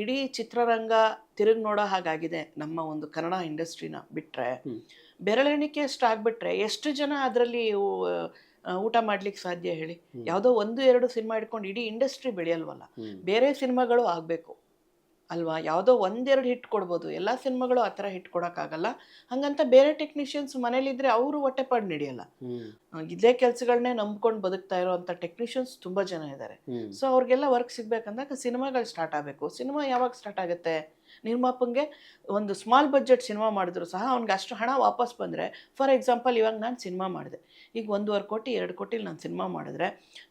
ಇಡೀ ಚಿತ್ರರಂಗ ತಿರುಗಿ ನೋಡೋ ಹಾಗಾಗಿದೆ ನಮ್ಮ ಒಂದು ಕನ್ನಡ ಇಂಡಸ್ಟ್ರಿನ ಬಿಟ್ಟರೆ ಬೆರಳೆಣಿಕೆ ಅಷ್ಟು ಆಗ್ಬಿಟ್ರೆ ಎಷ್ಟು ಜನ ಅದರಲ್ಲಿ ಊಟ ಮಾಡ್ಲಿಕ್ಕೆ ಸಾಧ್ಯ ಹೇಳಿ. ಯಾವುದೋ ಒಂದು ಎರಡು ಸಿನಿಮಾ ಇಟ್ಕೊಂಡು ಇಡೀ ಇಂಡಸ್ಟ್ರಿ ಬೆಳೆಯಲ್ವಲ್ಲ? ಬೇರೆ ಸಿನಿಮಾಗಳು ಆಗಬೇಕು. ಅಲ್ವಾ? ಯಾವುದೋ ಒಂದೆರಡು ಹಿಟ್ ಕೊಡ್ಬೋದು. ಎಲ್ಲ ಸಿನಿಮಾಗಳು ಆ ಥರ ಹಿಟ್ ಕೊಡೋಕ್ಕಾಗಲ್ಲ. ಹಂಗಂತ ಬೇರೆ ಟೆಕ್ನಿಷಿಯನ್ಸ್ ಮನೇಲಿದ್ರೆ ಅವರು ಹೊಟ್ಟೆಪಾಡು ನಡೆಯಲ್ಲ. ಇದೇ ಕೆಲಸಗಳನ್ನೇ ನಂಬ್ಕೊಂಡು ಬದುಕ್ತಾ ಇರೋವಂಥ ಟೆಕ್ನಿಷಿಯನ್ಸ್ ತುಂಬ ಜನ ಇದ್ದಾರೆ ಸೊ ಅವ್ರಿಗೆಲ್ಲ ವರ್ಕ್ ಸಿಗ್ಬೇಕಂದಾಗ ಸಿನಿಮಾಗಳು ಸ್ಟಾರ್ಟ್ ಆಗಬೇಕು. ಸಿನಿಮಾ ಯಾವಾಗ ಸ್ಟಾರ್ಟ್ ಆಗುತ್ತೆ? ನಿರ್ಮಾಪಂಗೆ ಒಂದು ಸ್ಮಾಲ್ ಬಜೆಟ್ ಸಿನಿಮಾ ಮಾಡಿದ್ರು ಸಹ ಅವ್ನಿಗೆ ಅಷ್ಟು ಹಣ ವಾಪಸ್ ಬಂದರೆ ಫಾರ್ ಎಕ್ಸಾಂಪಲ್ ಇವಾಗ ನಾನು ಸಿನಿಮಾ ಮಾಡಿದೆ. ಈಗ ಒಂದೂವರೆ ಕೋಟಿ ಎರಡು ಕೋಟಿಲಿ ನಾನು ಸಿನಿಮಾ ಮಾಡಿದ್ರೆ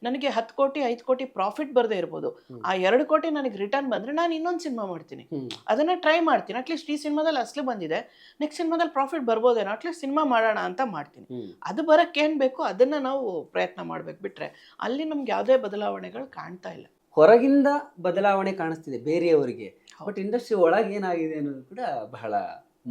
ನನಗೆ ಹತ್ತು ಕೋಟಿ ಐದು ಕೋಟಿ ಪ್ರಾಫಿಟ್ ಬರದೇ ಇರ್ಬೋದು. ಆ ಎರಡು ಕೋಟಿ ನನಗೆ ರಿಟರ್ನ್ ಬಂದರೆ ನಾನು ಇನ್ನೊಂದು ಸಿನಿಮಾ ಮಾಡ್ತೀನಿ. ಅದನ್ನು ಟ್ರೈ ಮಾಡ್ತೀನಿ. ಅಟ್ಲೀಸ್ಟ್ ಈ ಸಿನಿಮಾದಲ್ಲಿ ಅಸಲು ಬಂದಿದೆ. ನೆಕ್ಸ್ಟ್ ಸಿನಿಮಾದಲ್ಲಿ ಪ್ರಾಫಿಟ್ ಬರ್ಬೋದೇನೋ ಅಟ್ಲೀಸ್ಟ್ ಸಿನಿಮಾ ಮಾಡೋಣ ಅಂತ ಮಾಡ್ತೀನಿ. ಅದು ಬರೋಕ್ಕೆ ಏನು ಬೇಕು ಅದನ್ನು ನಾವು ಪ್ರಯತ್ನ ಮಾಡಬೇಕು ಬಿಟ್ರೆ ಅಲ್ಲಿ ನಮ್ಗೆ ಯಾವುದೇ ಬದಲಾವಣೆಗಳು ಕಾಣ್ತಾ ಇಲ್ಲ. ಹೊರಗಿಂದ ಬದಲಾವಣೆ ಕಾಣಿಸ್ತಿದೆ ಬೇರೆಯವರಿಗೆ. ಬಟ್ ಇಂಡಸ್ಟ್ರಿ ಒಳಗೆ ಏನಾಗಿದೆ ಅನ್ನೋದು ಕೂಡ ಬಹಳ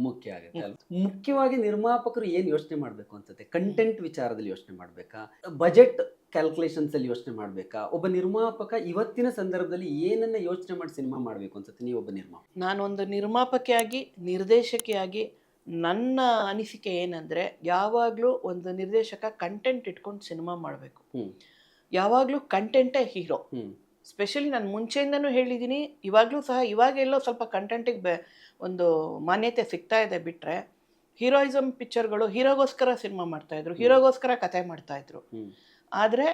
ಮುಖ್ಯ ಆಗುತ್ತೆ? ಮುಖ್ಯವಾಗಿ ನಿರ್ಮಾಪಕರು ಏನು ಯೋಚನೆ ಮಾಡಬೇಕು ಅನ್ಸುತ್ತೆ? ಕಂಟೆಂಟ್ ವಿಚಾರದಲ್ಲಿ ಯೋಚನೆ ಮಾಡಬೇಕಾ? ಬಜೆಟ್ ಕ್ಯಾಲ್ಕುಲೇಷನ್ಸ್ ಅಲ್ಲಿ ಯೋಚನೆ ಮಾಡಬೇಕಾ? ಒಬ್ಬ ನಿರ್ಮಾಪಕ ಇವತ್ತಿನ ಸಂದರ್ಭದಲ್ಲಿ ಏನನ್ನ ಯೋಚನೆ ಮಾಡಿ ಸಿನಿಮಾ ಮಾಡ್ಬೇಕು ಅನ್ಸುತ್ತೆ ನೀವು ಒಬ್ಬ ನಿರ್ಮಾಪಕ? ನಾನೊಂದು ನಿರ್ಮಾಪಕಿಯಾಗಿ ನಿರ್ದೇಶಕಿಯಾಗಿ ನನ್ನ ಅನಿಸಿಕೆ ಏನಂದರೆ ಯಾವಾಗಲೂ ಒಂದು ನಿರ್ದೇಶಕ ಕಂಟೆಂಟ್ ಇಟ್ಕೊಂಡು ಸಿನಿಮಾ ಮಾಡಬೇಕು. ಯಾವಾಗಲೂ ಕಂಟೆಂಟೇ ಹೀರೋ ಸ್ಪೆಷಲಿ ನಾನು ಮುಂಚೆಯಿಂದನೂ ಹೇಳಿದ್ದೀನಿ ಇವಾಗಲೂ ಸಹ ಇವಾಗೆಲ್ಲೋ ಸ್ವಲ್ಪ ಕಂಟೆಂಟಿಗೆ ಬೆ ಒಂದು ಮಾನ್ಯತೆ ಸಿಗ್ತಾ ಇದೆ ಬಿಟ್ಟರೆ ಹೀರೋಯಿಸಮ್ ಪಿಕ್ಚರ್ಗಳು ಹೀರೋಗೋಸ್ಕರ ಸಿನಿಮಾ ಮಾಡ್ತಾಯಿದ್ರು ಹೀರೋಗೋಸ್ಕರ ಕತೆ ಮಾಡ್ತಾಯಿದ್ರು ಆದರೆ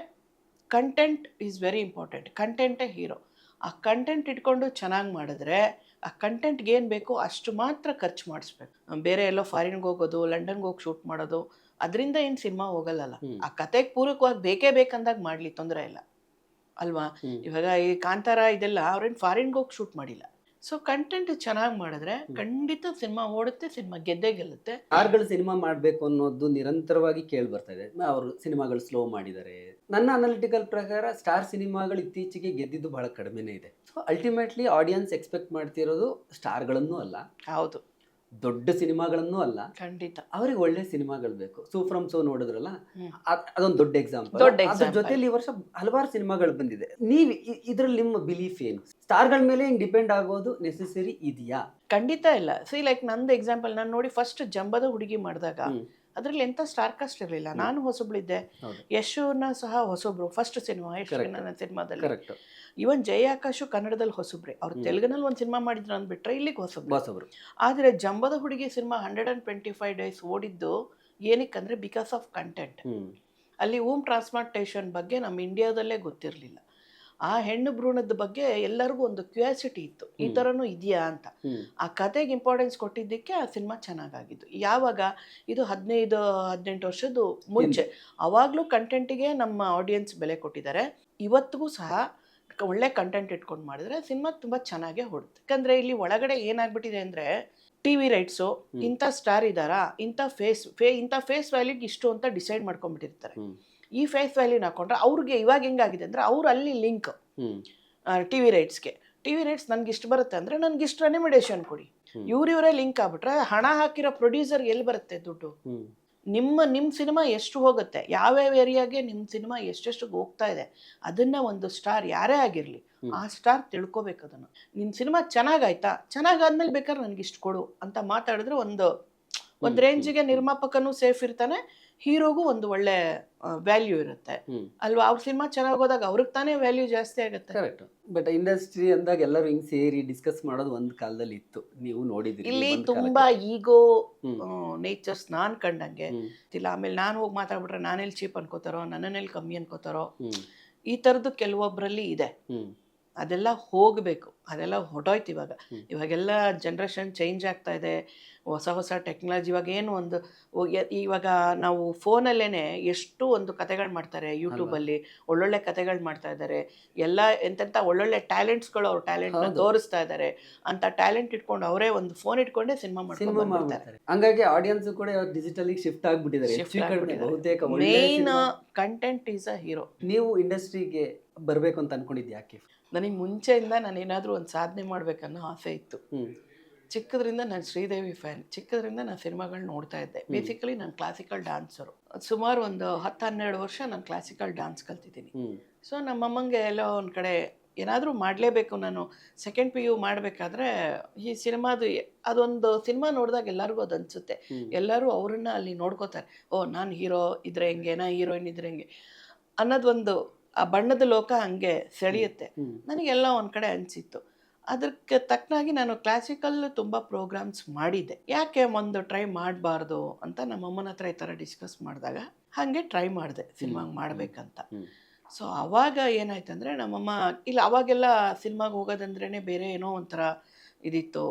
ಕಂಟೆಂಟ್ ಈಸ್ ವೆರಿ ಇಂಪಾರ್ಟೆಂಟ್ ಕಂಟೆಂಟೇ ಹೀರೋ ಆ ಕಂಟೆಂಟ್ ಇಟ್ಕೊಂಡು ಚೆನ್ನಾಗಿ ಮಾಡಿದ್ರೆ ಆ ಕಂಟೆಂಟ್ಗೆ ಏನು ಬೇಕೋ ಅಷ್ಟು ಮಾತ್ರ ಖರ್ಚು ಮಾಡಿಸ್ಬೇಕು. ಬೇರೆ ಎಲ್ಲೋ ಫಾರಿನ್ಗೆ ಹೋಗೋದು ಲಂಡನ್ಗೆ ಹೋಗಿ ಶೂಟ್ ಮಾಡೋದು ಅದರಿಂದ ಏನು ಸಿನಿಮಾ ಹೋಗಲ್ಲಲ್ಲ. ಆ ಕತೆಗೆ ಪೂರಕವಾಗಿ ಬೇಕೇ ಬೇಕಂದಾಗ ಮಾಡಲಿ ತೊಂದರೆ ಇಲ್ಲ. ಅಲ್ವಾ. ಇವಾಗ ಈ ಕಾಂತಾರ ಇದೆಲ್ಲ ಅವ್ರೇನು ಫಾರಿನ್ಗೆ ಹೋಗಿ ಶೂಟ್ ಮಾಡಿಲ್ಲ. ಸೊ ಕಂಟೆಂಟ್ ಚೆನ್ನಾಗಿ ಮಾಡಿದ್ರೆ ಖಂಡಿತ ಸಿನಿಮಾ ಓಡುತ್ತೆ ಸಿನಿಮಾ ಗೆದ್ದೇ ಗೆಲ್ಲುತ್ತೆ. ಯಾರುಗಳು ಸಿನಿಮಾ ಮಾಡಬೇಕು ಅನ್ನೋದು ನಿರಂತರವಾಗಿ ಕೇಳಿ ಬರ್ತಾ ಇದೆ. ಅವರು ಸಿನಿಮಾಗಳು ಸ್ಲೋ ಮಾಡಿದ್ದಾರೆ. ನನ್ನ ಅನಾಲಿಟಿಕಲ್ ಪ್ರಕಾರ ಸ್ಟಾರ್ ಸಿನಿಮಾಗಳು ಇತ್ತೀಚೆಗೆ ಗೆದ್ದಿದ್ದು ಬಹಳ ಕಡಿಮೆನೇ ಇದೆ. ಸೊ ಅಲ್ಟಿಮೇಟ್ಲಿ ಆಡಿಯನ್ಸ್ ಎಕ್ಸ್ಪೆಕ್ಟ್ ಮಾಡ್ತಿರೋದು ಸ್ಟಾರ್ಗಳನ್ನೂ ಅಲ್ಲ. ಹೌದು. ದೊಡ್ಡ ಸಿನಿಮಾಗಳನ್ನೂ ಅಲ್ಲ ಖಂಡಿತ. ಅವ್ರಿಗೆ ಒಳ್ಳೆ ಸಿನಿಮಾಗಳು ಬೇಕು. ಸೂ ಫ್ರಮ್ ಸೋ ನೋಡಿದ್ರಲ್ಲ ಅದೊಂದು ದೊಡ್ಡ ಎಕ್ಸಾಂಪಲ್ ದೊಡ್ಡ ಅದ್ರ. ಜೊತೆಲಿ ಈ ವರ್ಷ ಹಲವಾರು ಸಿನಿಮಾಗಳು ಬಂದಿದೆ. ನೀವು ಇದ್ರಲ್ಲಿ ನಿಮ್ಮ ಬಿಲೀಫ್ ಏನು? ಸ್ಟಾರ್ಗಳ ಮೇಲೆ ಹಿಂಗ್ ಡಿಪೆಂಡ್ ಆಗೋದು ನೆಸೆಸರಿ ಇದೆಯಾ? ಖಂಡಿತ ಇಲ್ಲ. ಸಿ ಲೈಕ್ ನಂದು ಎಕ್ಸಾಂಪಲ್ ನಾನು ನೋಡಿ ಫಸ್ಟ್ ಜಂಬದ ಹುಡುಗಿ ಮಾಡಿದಾಗ. ಅದ್ರಲ್ಲಿ ಎಂತ ಸ್ಟಾರ್ ಕಾಸ್ಟ್ ಇರಲಿಲ್ಲ. ನಾನು ಹೊಸಬಳಿದ್ದೆ. ಯಶೋನ ಸಹ ಹೊಸಬ್ರು ಫಸ್ಟ್ ಸಿನಿಮಾ ಯಶೋನ ನನ್ನ ಸಿನಿಮಾದಲ್ಲಿ ಇವನ್ ಜಯ ಆಕಾಶು ಕನ್ನಡದಲ್ಲಿ ಹೊಸಬ್ರೆ. ಅವ್ರು. ತೆಲುಗಿನಲ್ಲಿ ಒಂದು ಸಿನಿಮಾ ಮಾಡಿದ್ರು ಅಂದ್ಬಿಟ್ರೆ ಇಲ್ಲಿಗೆ ಹೊಸಬ್ರು. ಆದ್ರೆ ಆದರೆ Jambada Hudugi cinema hundred and twenty five days ಓಡಿದ್ದು ಏನಕ್ಕಂದ್ರೆ ಬಿಕಾಸ್ ಆಫ್ ಕಂಟೆಂಟ್ ಅಲ್ಲಿ ಓಮ್ ಟ್ರಾನ್ಸ್ಪೋರ್ಟೇಷನ್ ಬಗ್ಗೆ ನಮ್ಮ ಇಂಡಿಯಾದಲ್ಲೇ ಗೊತ್ತಿರಲಿಲ್ಲ. ಆ ಹೆಣ್ಣು ಭ್ರೂಣದ ಬಗ್ಗೆ ಎಲ್ಲರಿಗೂ ಒಂದು ಕ್ಯೂರಿಯಾಸಿಟಿ ಇತ್ತು. ಈ. ಥರನೂ ಇದೆಯಾ ಅಂತ. ಆ ಕತೆಗೆ ಇಂಪಾರ್ಟೆನ್ಸ್ ಕೊಟ್ಟಿದ್ದಕ್ಕೆ ಆ ಸಿನಿಮಾ ಚೆನ್ನಾಗಾಗಿದ್ದು. ಯಾವಾಗ? ಇದು ಹದಿನೈದು ಹದಿನೆಂಟು ವರ್ಷದ್ದು ಮುಂಚೆ. ಅವಾಗಲೂ ಕಂಟೆಂಟಿಗೆ ನಮ್ಮ ಆಡಿಯನ್ಸ್ ಬೆಲೆ ಕೊಟ್ಟಿದ್ದಾರೆ. ಇವತ್ತಿಗೂ ಸಹ ಒಳ್ಳೆ ಕಂಟೆಂಟ್ ಇಟ್ಕೊಂಡು ಮಾಡಿದ್ರೆ ಸಿನಿಮಾ ತುಂಬ ಚೆನ್ನಾಗೇ ಹೊಡುತ್ತೆ ಯಾಕಂದರೆ ಇಲ್ಲಿ ಒಳಗಡೆ ಏನಾಗ್ಬಿಟ್ಟಿದೆ ಅಂದರೆ ಟಿ ವಿ ರೈಟ್ಸು. ಇಂಥ ಸ್ಟಾರ್ ಇದ್ದಾರಾ ಇಂಥ ಫೇಸ್ ಫೇ ಇಂಥ ಫೇಸ್ ವ್ಯಾಲ್ಯೂಗೆ ಇಷ್ಟು ಅಂತ ಡಿಸೈಡ್ ಮಾಡ್ಕೊಂಡ್ಬಿಟ್ಟಿರ್ತಾರೆ. ಈ ಫೇಸ್ ವ್ಯಾಲ್ಯೂನ ಹಾಕೊಂಡ್ರೆ ಅವ್ರಿಗೆ ಇವಾಗ ಹೆಂಗಾಗಿದೆ ಅಂದರೆ ಅವ್ರು ಅಲ್ಲಿ ಲಿಂಕ್ ಟಿ ವಿ ರೈಟ್ಸ್ಗೆ ಟಿ ವಿ ರೈಟ್ಸ್ ನನಗೆ ಇಷ್ಟು ಬರುತ್ತೆ ಅಂದರೆ ನನಗೆ ಇಷ್ಟು ರೆನಿಮಿಡೇಷನ್ ಕೊಡಿ ಇವರಿವರೇ ಇವರೇ ಲಿಂಕ್ ಆಗ್ಬಿಟ್ರೆ ಹಣ ಹಾಕಿರೋ ಪ್ರೊಡ್ಯೂಸರ್ ಎಲ್ಲಿ ಬರುತ್ತೆ ದುಡ್ಡು? ನಿಮ್ಮ ನಿಮ್ಮ ಸಿನಿಮಾ ಎಷ್ಟು ಹೋಗುತ್ತೆ? ಯಾವ್ಯಾವ ಏರಿಯಾಗೆ ನಿಮ್ಮ ಸಿನಿಮಾ ಎಷ್ಟೆಷ್ಟು ಹೋಗ್ತಾ ಇದೆ? ಅದನ್ನ ಒಂದು ಸ್ಟಾರ್ ಯಾರೇ ಆಗಿರಲಿ ಆ ಸ್ಟಾರ್ ತಿಳ್ಕೊಬೇಕು ಅದನ್ನು. ನಿನ್ನ ಸಿನಿಮಾ ಚೆನ್ನಾಗಾಯ್ತಾ ಚೆನ್ನಾಗಾದ್ಮೇಲೆ ಬೇಕಾದ್ರೆ ನನಗೆ ಇಷ್ಟು ಕೊಡು ಅಂತ ಮಾತಾಡಿದ್ರೆ ಒಂದು ಒಂದು ರೇಂಜ್ ರೇಂಜಿಗೆ ನಿರ್ಮಾಪಕನು ಸೇಫ್ ಇರ್ತಾನೆ ಹೀರೋಗೂ ಒಂದು ಒಳ್ಳೆ ವ್ಯಾಲ್ಯೂ ಇರುತ್ತೆ. ಅಲ್ವಾ? ಅವ್ರ ಸಿನಿಮಾ ಚೆನ್ನಾಗಿ ಹೋದಾಗ ಅವ್ರಿಗೆ ತಾನೇ ವ್ಯಾಲ್ಯೂ ಜಾಸ್ತಿ ಆಗುತ್ತೆ. ಕರೆಕ್ಟ್ ಬಟ್ ಇಂಡಸ್ಟ್ರಿ ಅಂದಾಗ ಎಲ್ಲರೂ ಹಿಂಗ್ ಸೇರಿ ಡಿಸ್ಕಸ್ ಮಾಡೋದು ಒಂದ್ ಕಾಲದಲ್ಲಿ ಇತ್ತು. ನೀವು ನೋಡಿದ್ರಿ ಇಲ್ಲಿ ತುಂಬಾ. ಈಗೋ ನೇಚರ್ಸ್ ನಾನ್ ಕಂಡಂಗೆ. ಇಲ್ಲ ಆಮೇಲೆ ನಾನು ಹೋಗಿ ಮಾತಾಡ್ಬಿಟ್ರೆ ನಾನೆಲ್ಲಿ ಚೀಪ್ ಅನ್ಕೋತಾರೋ ನನ್ನನ್ನೆಲ್ಲಿ ಕಮ್ಮಿ ಅನ್ಕೋತಾರೋ ಈ ತರದ್ದು ಕೆಲವೊಬ್ಬರಲ್ಲಿ ಇದೆ. ಅದೆಲ್ಲ ಹೋಗಬೇಕು. ಅದೆಲ್ಲ ಹೊಟ್ಟೋಯ್ತು ಇವಾಗ. ಇವಾಗೆಲ್ಲ ಜನ್ರೇಷನ್ ಚೇಂಜ್ ಆಗ್ತಾ ಇದೆ. ಹೊಸ ಹೊಸ ಟೆಕ್ನಾಲಜಿ ಇವಾಗ ಏನು ಒಂದು ಇವಾಗ ನಾವು ಫೋನಲ್ಲೇ ಎಷ್ಟು ಒಂದು ಕತೆಗಳು ಮಾಡ್ತಾರೆ ಯೂಟ್ಯೂಬಲ್ಲಿ ಒಳ್ಳೊಳ್ಳೆ ಕತೆಗಳು ಮಾಡ್ತಾ ಇದ್ದಾರೆ. ಎಲ್ಲ ಎಂತೆಂಥ ಒಳ್ಳೊಳ್ಳೆ ಟ್ಯಾಲೆಂಟ್ಸ್ಗಳು ಅವ್ರ ಟ್ಯಾಲೆಂಟ್. ತೋರಿಸ್ತಾ ಇದ್ದಾರೆ ಅಂತ ಟ್ಯಾಲೆಂಟ್ ಇಟ್ಕೊಂಡು ಅವರೇ ಒಂದು ಫೋನ್ ಇಟ್ಕೊಂಡೇ ಸಿನಿಮಾ ಮಾಡ್ತಾರೆ ಹಂಗಾಗಿ ಆಡಿಯನ್ಸ್ ಕೂಡ ಡಿಜಿಟಲ್ ಶಿಫ್ಟ್ ಆಗ್ಬಿಟ್ಟಿದ್ದಾರೆ. ಬಹುತೇಕ main content is a hero ನೀವು ಇಂಡಸ್ಟ್ರಿಗೆ ಬರಬೇಕು ಅಂತ ಅನ್ಕೊಂಡಿದ್ದು ಯಾಕೆ ನನಗೆ ಮುಂಚೆಯಿಂದ ನಾನು ಏನಾದರೂ ಒಂದು ಸಾಧನೆ ಮಾಡ್ಬೇಕನ್ನೋ ಆಸೆ ಇತ್ತು. ಚಿಕ್ಕದ್ರಿಂದ ನಾನು ಶ್ರೀದೇವಿ ಫ್ಯಾನ್. ಚಿಕ್ಕದ್ರಿಂದ ನಾನು ಸಿನಿಮಾಗಳು ನೋಡ್ತಾ ಇದ್ದೆ. ಬೇಸಿಕಲಿ ನಾನು ಕ್ಲಾಸಿಕಲ್ ಡ್ಯಾನ್ಸರು ಸುಮಾರು ಒಂದು ಹತ್ತು ಹನ್ನೆರಡು ವರ್ಷ ನಾನು ಕ್ಲಾಸಿಕಲ್ ಡ್ಯಾನ್ಸ್ ಕಲ್ತಿದ್ದೀನಿ. ಸೊ ನಮ್ಮಮ್ಮಂಗೆ ಎಲ್ಲೋ ಒಂದು ಕಡೆ ಏನಾದರೂ ಮಾಡಲೇಬೇಕು ನಾನು. ಸೆಕೆಂಡ್ ಪಿ ಯು ಮಾಡಬೇಕಾದ್ರೆ ಈ ಸಿನಿಮಾದು ಅದೊಂದು ಸಿನಿಮಾ ನೋಡಿದಾಗ ಎಲ್ಲರಿಗೂ ಅದು ಅನಿಸುತ್ತೆ. ಎಲ್ಲರೂ ಅವ್ರನ್ನ ಅಲ್ಲಿ ನೋಡ್ಕೋತಾರೆ. ಓ ನಾನು ಹೀರೋ ಇದ್ರೆ ಹೆಂಗೆ ನಾ ಹೀರೋಯಿನ್ ಇದ್ರೆ ಹೆಂಗೆ ಅನ್ನೋದೊಂದು ಆ ಬಣ್ಣದ ಲೋಕ ಹಂಗೆ ಸೆಳೆಯುತ್ತೆ. ನನಗೆಲ್ಲ ಒಂದು ಕಡೆ ಅನಿಸಿತ್ತು. ಅದಕ್ಕೆ ತಕ್ಕನಾಗಿ ನಾನು ಕ್ಲಾಸಿಕಲ್ ತುಂಬ ಪ್ರೋಗ್ರಾಮ್ಸ್ ಮಾಡಿದ್ದೆ. ಯಾಕೆ ಒಂದು ಟ್ರೈ ಮಾಡಬಾರ್ದು ಅಂತ ನಮ್ಮಮ್ಮನ ಹತ್ರ ಈ ಥರ ಡಿಸ್ಕಸ್ ಮಾಡಿದಾಗ ಹಾಗೆ ಟ್ರೈ ಮಾಡಿದೆ ಸಿನಿಮಾಗೆ ಮಾಡಬೇಕಂತ. ಸೊ ಸೊ ಏನಾಯ್ತು ಏನಾಯ್ತಂದರೆ ನಮ್ಮಮ್ಮ ಇಲ್ಲ ಅವಾಗೆಲ್ಲ ಸಿನಿಮಾಗೆ ಹೋಗೋದಂದ್ರೇ ಬೇರೆ ಏನೋ ಒಂಥರ ಇದಿತ್ತು.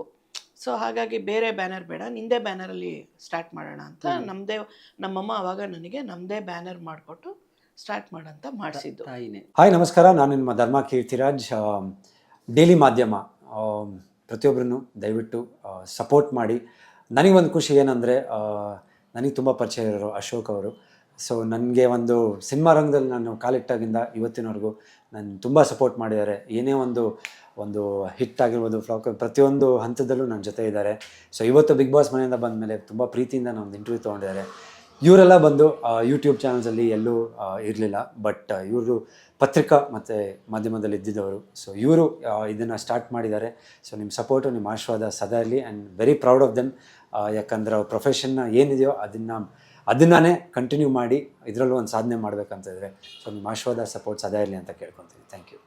ಸೊ ಹಾಗಾಗಿ ಬೇರೆ ಬ್ಯಾನರ್ ಬೇಡ ನಿಂದೇ ಬ್ಯಾನರಲ್ಲಿ ಸ್ಟಾರ್ಟ್ ಮಾಡೋಣ ಅಂತ. ನಮ್ಮದೇ ನಮ್ಮಮ್ಮ ಅವಾಗ ನನಗೆ ನಮ್ಮದೇ ಬ್ಯಾನರ್ ಮಾಡಿಕೊಟ್ಟು ಸ್ಟಾರ್ಟ್ ಮಾಡಂತ ಮಾಡಿಸಿದ್ದು. ಹಾಯ್ ನಮಸ್ಕಾರ. ನಾನು ನಿಮ್ಮ ಧರ್ಮ ಕೀರ್ತಿರಾಜ್. ಡೈಲಿ ಮಾಧ್ಯಮ. ಪ್ರತಿಯೊಬ್ಬರನ್ನು ದಯವಿಟ್ಟು ಸಪೋರ್ಟ್ ಮಾಡಿ. ನನಗೊಂದು ಖುಷಿ ಏನಂದರೆ ನನಗೆ ತುಂಬ ಪರಿಚಯ ಇರೋರು ಅಶೋಕ್ ಅವರು. ಸೊ ನನಗೆ ಒಂದು ಸಿನಿಮಾ ರಂಗದಲ್ಲಿ ನಾನು ಕಾಲಿಟ್ಟಾಗಿಂದ ಇವತ್ತಿನವರೆಗೂ ನಾನು ತುಂಬ ಸಪೋರ್ಟ್ ಮಾಡಿದ್ದಾರೆ. ಏನೇ ಒಂದು ಒಂದು ಹಿಟ್ ಆಗಿರ್ಬೋದು ಫ್ಲಾಕ್ ಪ್ರತಿಯೊಂದು ಹಂತದಲ್ಲೂ ನನ್ನ ಜೊತೆ ಇದ್ದಾರೆ. ಸೊ ಇವತ್ತು ಬಿಗ್ ಬಾಸ್ ಮನೆಯಿಂದ ಬಂದ ಮೇಲೆ ತುಂಬ ಪ್ರೀತಿಯಿಂದ ನಾನು ಒಂದು ಇಂಟರ್ವ್ಯೂ ತೊಗೊಂಡಿದ್ದಾರೆ. ಇವರೆಲ್ಲ ಬಂದು ಯೂಟ್ಯೂಬ್ ಚಾನಲ್ಸಲ್ಲಿ ಎಲ್ಲೂ ಇರಲಿಲ್ಲ. ಬಟ್ ಇವರು ಪತ್ರಿಕಾ ಮತ್ತು ಮಾಧ್ಯಮದಲ್ಲಿ ಇದ್ದಿದ್ದವರು. ಸೊ ಇವರು ಇದನ್ನು ಸ್ಟಾರ್ಟ್ ಮಾಡಿದ್ದಾರೆ. ಸೊ ನಿಮ್ಮ ಸಪೋರ್ಟು ನಿಮ್ಮ ಆಶೀರ್ವಾದ ಸದಾ ಇರಲಿ and very proud of them ಯಾಕಂದ್ರೆ ಅವ್ರ ಪ್ರೊಫೆಷನ್ನ ಏನಿದೆಯೋ ಅದನ್ನು ಅದನ್ನೇ ಕಂಟಿನ್ಯೂ ಮಾಡಿ, ಇದರಲ್ಲೂ ಒಂದು ಸಾಧನೆ ಮಾಡಬೇಕಂತಿದ್ರೆ ಸೊ ನಿಮ್ಮ ಆಶೀರ್ವಾದ ಸಪೋರ್ಟ್ ಸದಾ ಇರಲಿ ಅಂತ ಕೇಳ್ಕೊತೀನಿ ಥ್ಯಾಂಕ್ ಯು